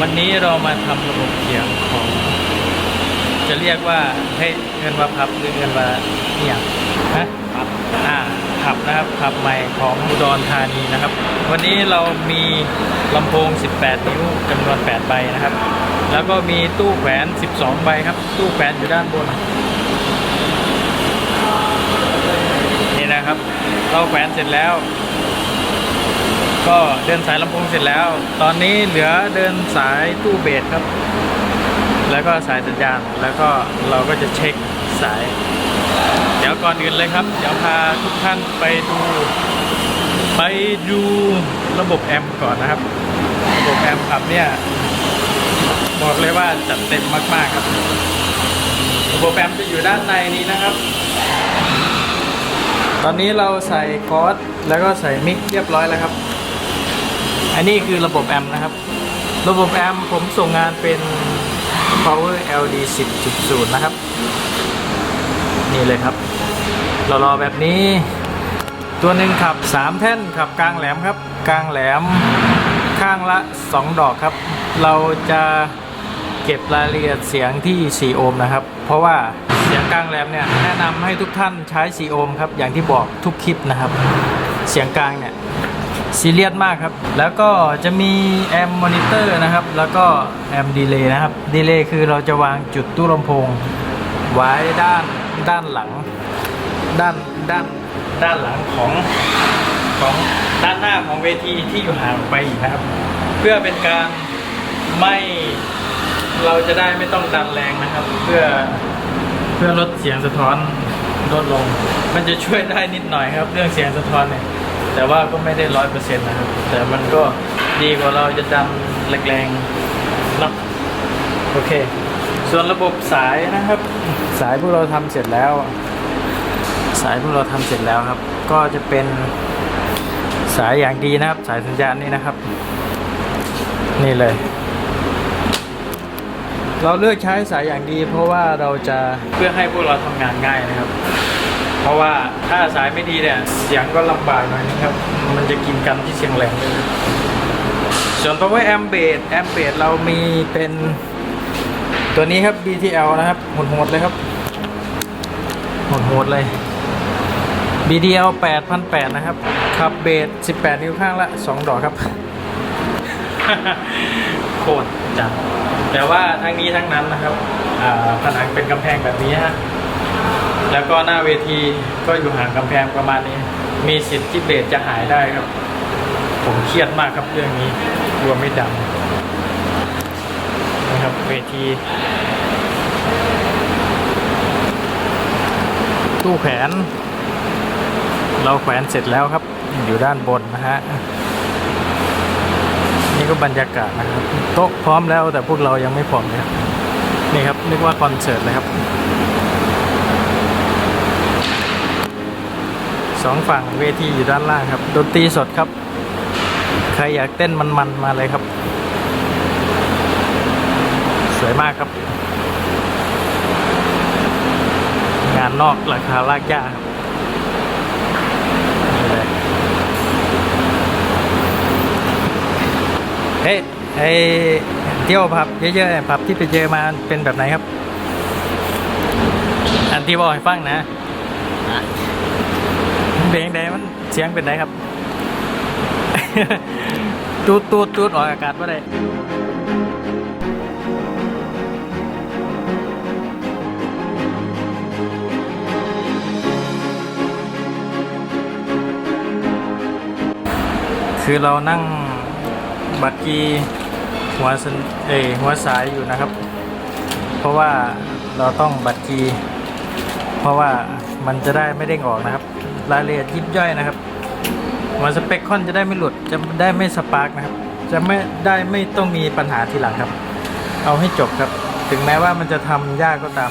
วันนี้เรามาทำระบบเสียงของ จะเรียกว่าให้เงินว่าพับหรือเงินว่าอหย่างฮะพับอ่าขับนะครับขับใหม่ของอุดรธานีนะครับ วันนี้เรามีลำโพง 18 นิ้วจำนวน 8 ใบนะครับ แล้วก็มีตู้แขวน 12 ใบครับ ตู้แขวนอยู่ด้านบนนี่นะครับ เราแขวนเสร็จแล้ว ก็เดินสายลำโพงเสร็จแล้ว ตอนนี้เหลือเดินสายตู้เบสครับ แล้วก็สายสัญญาณ แล้วก็เราก็จะเช็คสาย เดี๋ยวก่อนอื่นเลยครับ เดี๋ยวพาทุกท่านไปดู ไปดูระบบแอมป์ก่อนนะครับ ระบบแอมป์ครับเนี่ย บอกเลยว่าจัดเต็มมาก ๆ ครับ ระบบแอมป์จะอยู่ด้านในนี้นะครับ ตอนนี้เราใส่คอร์สแล้วก็ใส่มิกเรียบร้อยแล้วครับ อันนี้คือระบบแอมนะครับ ระบบแอมผมส่งงานเป็น power LD 10.0 นะครับ นี่เลยครับรอๆแบบนี้ ตัวหนึ่งขับ 3 แท่นขับกลางแหลมครับ กลางแหลมข้างละ 2 ดอกครับ เราจะเก็บรายละเอียดเสียงที่ 4 โอห์มนะครับ เพราะว่าเสียงกลางแหลมเนี่ยแนะนำให้ทุกท่านใช้ 4 โอห์มครับ อย่างที่บอกทุกคลิปนะครับ เสียงกลางเนี่ย ซีเรียสมากครับ แล้วก็จะมีแอมมอนิเตอร์นะครับ แล้วก็แอมดีเลย์นะครับดีเลย์คือเราจะวางจุดตู้ลำโพง ไว้ด้านด้านหลัง ด้านด้านด้านหลังของของด้านหน้าของเวทีที่อยู่ห่างไปนะครับ เพื่อเป็นการไม่เราจะได้ไม่ต้องดันแรงนะครับ เพื่อเพื่อลดเสียงสะท้อนลดลง มันจะช่วยได้นิดหน่อยครับ เรื่องเสียงสะท้อนเนี่ย แต่ว่าก็ไม่ได้ร้อยเปอร์เซ็นต์นะครับ แต่มันก็ดีกว่าเราจะดันแรงๆเนาะโอเค ส่วนระบบสายนะครับ สายพวกเราทำเสร็จแล้ว สายพวกเราทำเสร็จแล้วครับ ก็จะเป็นสายอย่างดีนะครับ สายสัญญาณนี่นะครับ นี่เลย เราเลือกใช้สายอย่างดี เพราะว่าเราจะเพื่อให้พวกเราทำงานง่ายนะครับ เพราะว่าถ้าสายไม่ดีเนี่ยเสียงก็ลำบากหน่อยนะครับ มันจะกินกันที่เสียงแหลมเลยส่วน power amp bass amp bass เรามีเป็นตัวนี้ครับ BTL นะครับโหดเลยครับโหดเลย BTL 8,800 นะครับขับเบส18 นิ้วข้างละ 2 ดอกครับ โคตรจังแต่ว่าทั้งนี้ทั้งนั้นนะครับผนังเป็นกำแพงแบบนี้ฮะ แล้วก็หน้าเวทีก็อยู่ห่างกำแพงประมาณนี้ มีสิทธิ์ที่เบสจะหายได้ครับ ผมเครียดมากครับเรื่องนี้กลัวไม่ดังนะครับเวที ตู้แขวนเราแขวนเสร็จแล้วครับ อยู่ด้านบนนะฮะนี่ก็บรรยากาศนะครับโต๊ะพร้อมแล้วแต่พวกเรายังไม่พร้อมเลยครับนี่ครับนึกว่าคอนเสิร์ตเลยครับ สองฝั่งเวทีอยู่ด้านล่างครับดนตรีสดครับ ใครอยากเต้นมันๆมมาเลยครับ สวยมากครับ งานนอกราคาลากยาครับเฮ้ไอเที่ยวผับเยอะๆผับที่ไปเจอมาเป็นแบบไหนครับ อันที่บอกให้ฟังนะ เพลงใดมันเสียงเป็นไงครับ ตูดตูดตูดออกอากาศว่าได้คือเรานั่งบัตรกีหัวสเอหัวสายอยู่นะครับ เพราะว่าเราต้องบัตรกีเพราะว่ามันจะได้ไม่เด้งออกนะครับ รายละเอียดยิบย่อยนะครับหัวสเปคคอนจะได้ไม่หลุดจะได้ไม่สปาร์กนะครับ จะไม่ได้ไม่ต้องมีปัญหาทีหลังครับ เอาให้จบครับ ถึงแม้ว่ามันจะทำยากก็ตาม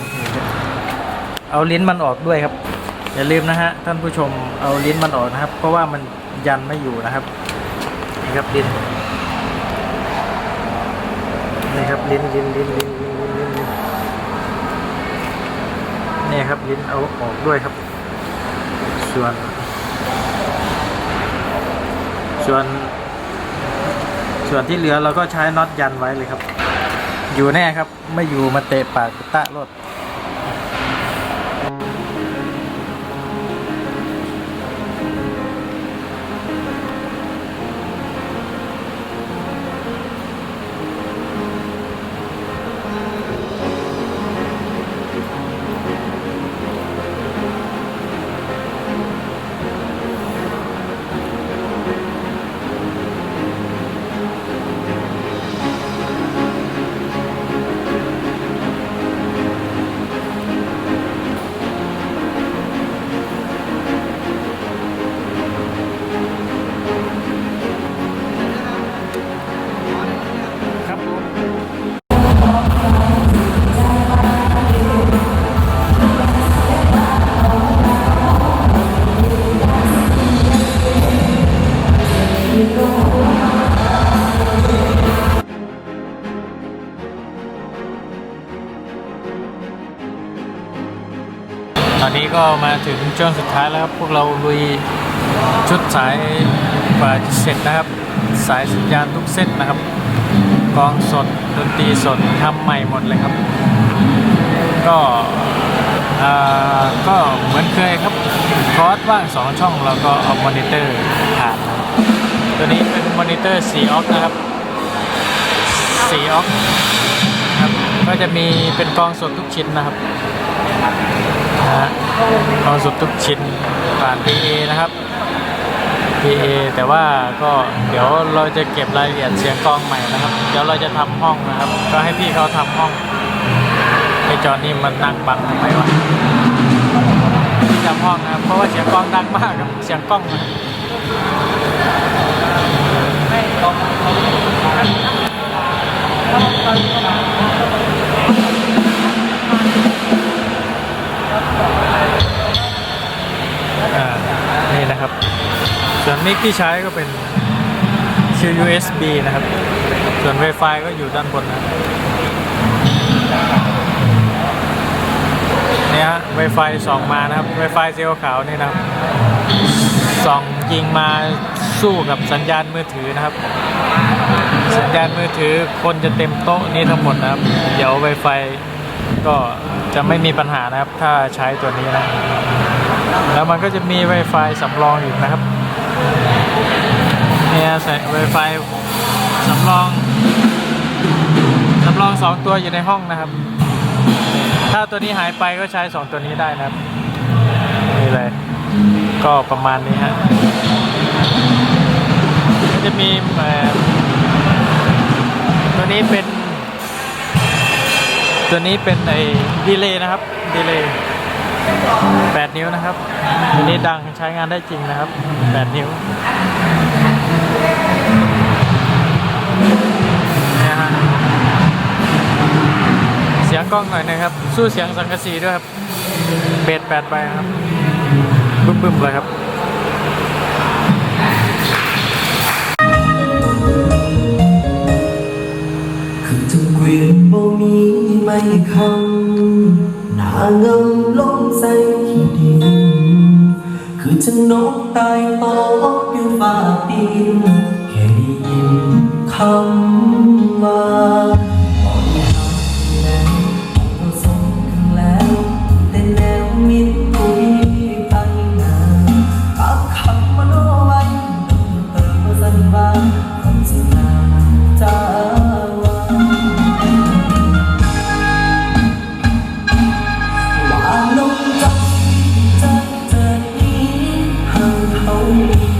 เอาลิ้นมันออกด้วยครับ อย่าลืมนะฮะท่านผู้ชมเอาลิ้นมันออกนะครับ เพราะว่ามันยันไม่อยู่นะครับนี่ครับลิ้นนี่ครับลิ้นลิ้นลิ้นลิ้นลิ้นลิ้นนี่ครับลิ้นเอาออกด้วยครับ ส่วน ส่วน ส่วนที่เหลือเราก็ใช้น็อตยันไว้เลยครับ อยู่แน่ครับ ไม่อยู่มาเตะปากตะรถ ตอนนี้ก็มาถึงช่วงสุดท้ายแล้วครับ พวกเราลุยชุดสายกว่าจะเสร็จนะครับ สายสัญญาณทุกเส้นนะครับ กองสดดนตรีสดทำใหม่หมดเลยครับ ก็ก็เหมือนเคยครับ คอร์สว่าง 2 ช่องเราก็เอามอนิเตอร์ผ่านครับ ตัวนี้เป็นมอนิเตอร์4ออกนะครับ4ออกครับก็จะมีเป็นกองสดทุกชิ้นนะครับนะกองสดทุกชิ้นผ่าน PA นะครับ PA แต่ว่าก็เดี๋ยวเราจะเก็บรายละเอียดเสียงกลองใหม่นะครับ เดี๋ยวเราจะทำห้องนะครับ ก็ให้พี่เขาทำห้องไอจอนี่มันนั่งบังทำไมวะทำห้องนะครับเพราะว่าเสียงกลองดังมากครับเสียงกล้องนะ ส่วนมิกที่ใช้ก็เป็น QUSB นะครับ ส่วน Wi-Fi ก็อยู่ด้านบนนะเนี่ยฮะ Wi-Fi ส่องมานะครับ Wi-Fi สีขาวนี่นะครับส่องยิงมาสู้กับสัญญาณมือถือนะครับ สัญญาณมือถือคนจะเต็มโต๊ะนี้ทั้งหมดนะครับ เดี๋ยว Wi-Fi ก็จะไม่มีปัญหานะครับ ถ้าใช้ตัวนี้นะ แล้วมันก็จะมี Wi-Fi สำรองอีกนะครับ เนี่ยใส่ Wi-Fi สำรองสำรองสองตัวอยู่ในห้องนะครับ ถ้าตัวนี้หายไปก็ใช้สองตัวนี้ได้นะครับ นี่เลย ก็ประมาณนี้ฮะจะมีเอ่อตัวนี้เป็น ตัวนี้เป็นไอ้ดีเลย์นะครับดีเลย์8 นิ้วนะครับ ตัวนี้ดังใช้งานได้จริงนะครับ 8 นิ้ว กล้องหน่อยนะครับ สู้เสียงสังกะสีด้วยครับ เบสแปดใบครับ บึ้มๆเลยครับคือถึงเกวียนบ่มีไม่คำหน้าเงาลง you.